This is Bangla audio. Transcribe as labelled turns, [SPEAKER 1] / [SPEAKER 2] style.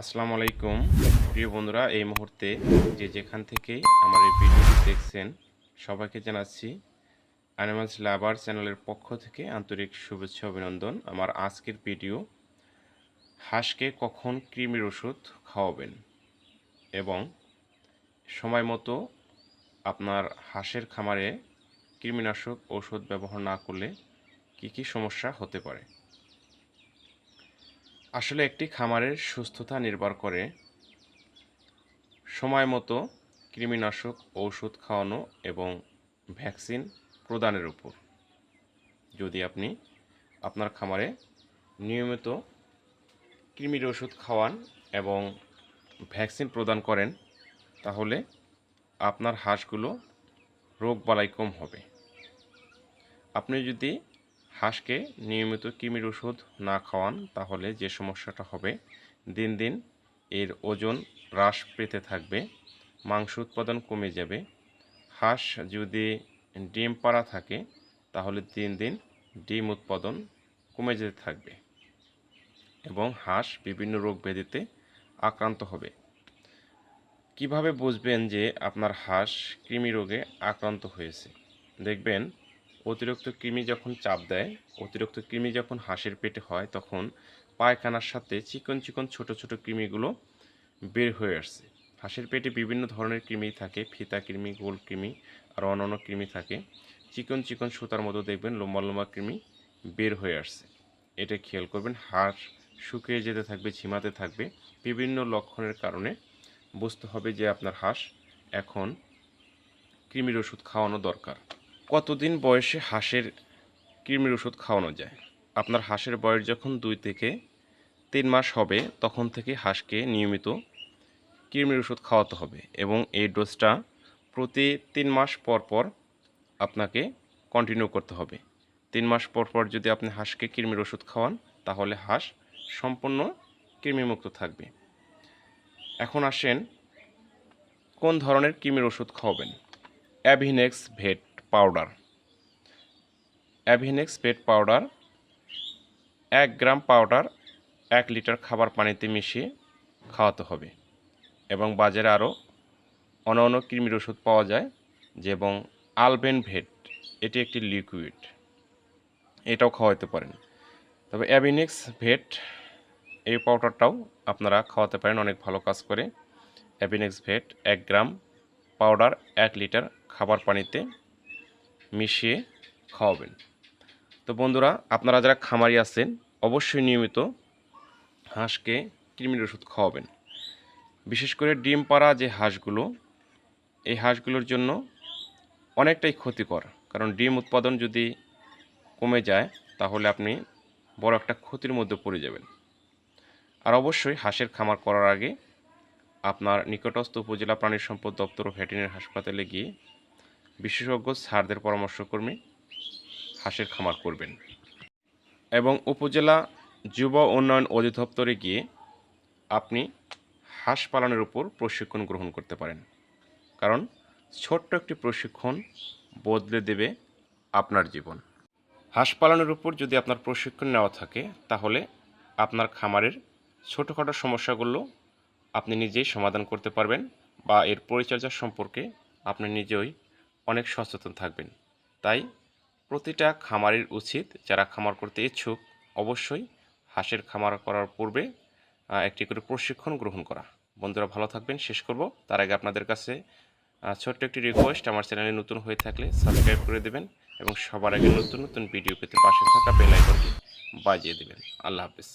[SPEAKER 1] আসসালামু আলাইকুম। প্রিয় বন্ধুরা, এই মুহূর্তে যে যেখান থেকে আমার এই ভিডিওটি দেখছেন, সবাইকে জানাচ্ছি অ্যানিমালস লাভার চ্যানেলের পক্ষ থেকে আন্তরিক শুভেচ্ছা, অভিনন্দন। আমার আজকের ভিডিও, হাঁসকে কখন কৃমির ওষুধ খাওয়াবেন এবং সময় মতো আপনার হাঁসের খামারে কৃমিনাশক ওষুধ ব্যবহার না করলে কী কী সমস্যা হতে পারে? আসলে একটি খামারের সুস্থতা নির্ভর করে সময় মতো কৃমিনাশক ঔষধ খাওয়ানো এবং ভ্যাকসিন প্রদানের উপর। যদি আপনি আপনার খামারে নিয়মিত কৃমির ওষুধ খাওয়ান এবং ভ্যাকসিন প্রদান করেন, তাহলে আপনার হাঁসগুলো রোগ বালাই কম হবে। আপনি যদি হাঁসকে নিয়মিত কৃমির ওষুধ না খাওয়ান, তাহলে যে সমস্যাটা হবে, দিন দিন এর ওজন হ্রাস পেতে থাকবে, মাংস উৎপাদন কমে যাবে। হাঁস যদি ডিম পাড়া থাকে, তাহলে দিন দিন ডিম উৎপাদন কমে যেতে থাকবে এবং হাঁস বিভিন্ন রোগ ব্যাধিতে আক্রান্ত হবে। কীভাবে বুঝবেন যে আপনার হাঁস কৃমি রোগে আক্রান্ত হয়েছে? দেখবেন অতিরিক্ত কৃমি যখন চাপ দেয়, অতিরিক্ত কৃমি যখন হাঁসের পেটে হয়, তখন পায়খানার সাথে চিকন চিকন ছোট ছোট কৃমিগুলো বের হয়ে আসছে হাঁসের পেটে বিভিন্ন ধরনের কৃমি থাকে, ফিতা কৃমি, গোল কৃমি, আর অন্যান্য কৃমি থাকে। চিকন চিকন সুতার মতো দেখবেন লম্বা লম্বা কৃমি বের হয়ে আসছে এটা খেয়াল করবেন, হাঁস শুকিয়ে যেতে থাকবে, ঝিমাতে থাকবে, বিভিন্ন লক্ষণের কারণে বুঝতে হবে যে আপনার হাঁস এখন কৃমির ওষুধ খাওয়ানো দরকার। কতদিন বয়সে হাঁসের কৃমির ওষুধ খাওয়ানো যায়? আপনার হাঁসের বয়স যখন দুই থেকে তিন মাস হবে, তখন থেকে হাঁসকে নিয়মিত কৃমির ওষুধ খাওয়াতে হবে এবং এই ডোজটা প্রতি তিন মাস পর পর আপনাকে কন্টিনিউ করতে হবে। তিন মাস পর পর যদি আপনি হাঁসকে কৃমির ওষুধ খাওয়ান, তাহলে হাঁস সম্পূর্ণ কৃমিমুক্ত থাকবে। এখন আসেন, কোন ধরনের কৃমির ওষুধ খাওয়াবেন? Avinex, vet. Powder Avinex vet powder এক গ্রাম পাউডার এক লিটার খাবার পানিতে মিশিয়ে খাওয়াতে হবে। এবং বাজারে আরও অন্য কৃমির ওষুধ পাওয়া যায় যে এবং আলবেন ভেট এটি একটি লিকুইড এটাও খাওয়াতে পারেন। তবে অ্যাভিনেক্স ভেট এই পাউডারটাও আপনারা খাওয়াতে পারেন, অনেক ভালো কাজ করে। অ্যাভিনেক্স ভেট এক গ্রাম পাউডার এক লিটার খাবার পানিতে মিশিয়ে খাওয়াবেন। তো বন্ধুরা, আপনারা যারা খামারি আছেন, অবশ্যই নিয়মিত হাঁসকে কৃমির ওষুধ খাওয়াবেন। বিশেষ করে ডিম পাড়া যে হাঁসগুলো, এই হাঁসগুলোর জন্য অনেকটাই ক্ষতিকর। কারণ ডিম উৎপাদন যদি কমে যায়, তাহলে আপনি বড় একটা ক্ষতির মধ্যে পড়ে যাবেন। আর অবশ্যই হাঁসের খামার করার আগে আপনার নিকটস্থ উপজেলা প্রাণী সম্পদ দপ্তর ও ভেটেরিনারি হাসপাতালে গিয়ে বিশেষজ্ঞ, স্যারদের পরামর্শক্রমে হাঁসের খামার করবেন। এবং উপজেলা যুব উন্নয়ন অধিদপ্তরে গিয়ে আপনি হাঁস পালনের উপর প্রশিক্ষণ গ্রহণ করতে পারেন। কারণ ছোট্ট একটি প্রশিক্ষণ বদলে দেবে আপনার জীবন। হাঁস পালনের উপর যদি আপনার প্রশিক্ষণ নেওয়া থাকে, তাহলে আপনার খামারের ছোটোখাটো সমস্যাগুলো আপনি নিজেই সমাধান করতে পারবেন বা এর পরিচর্যা সম্পর্কে আপনি নিজেই অনেক সচেতন থাকবেন। তাই প্রতিটা খামারের উচিত, যারা খামার করতে ইচ্ছুক, অবশ্যই হাঁসের খামার করার পূর্বে একটি করে প্রশিক্ষণ গ্রহণ করা। বন্ধুরা ভালো থাকবেন, শেষ করব। তার আগে আপনাদের কাছে ছোট্ট একটি রিকোয়েস্ট আমার চ্যানেলে নতুন হয়ে থাকলে সাবস্ক্রাইব করে দেবেন এবং সবার আগে নতুন নতুন ভিডিও পেতে পাশে থাকা বেল আইকনটি বাজিয়ে দেবেন। আল্লাহ হাফিজ।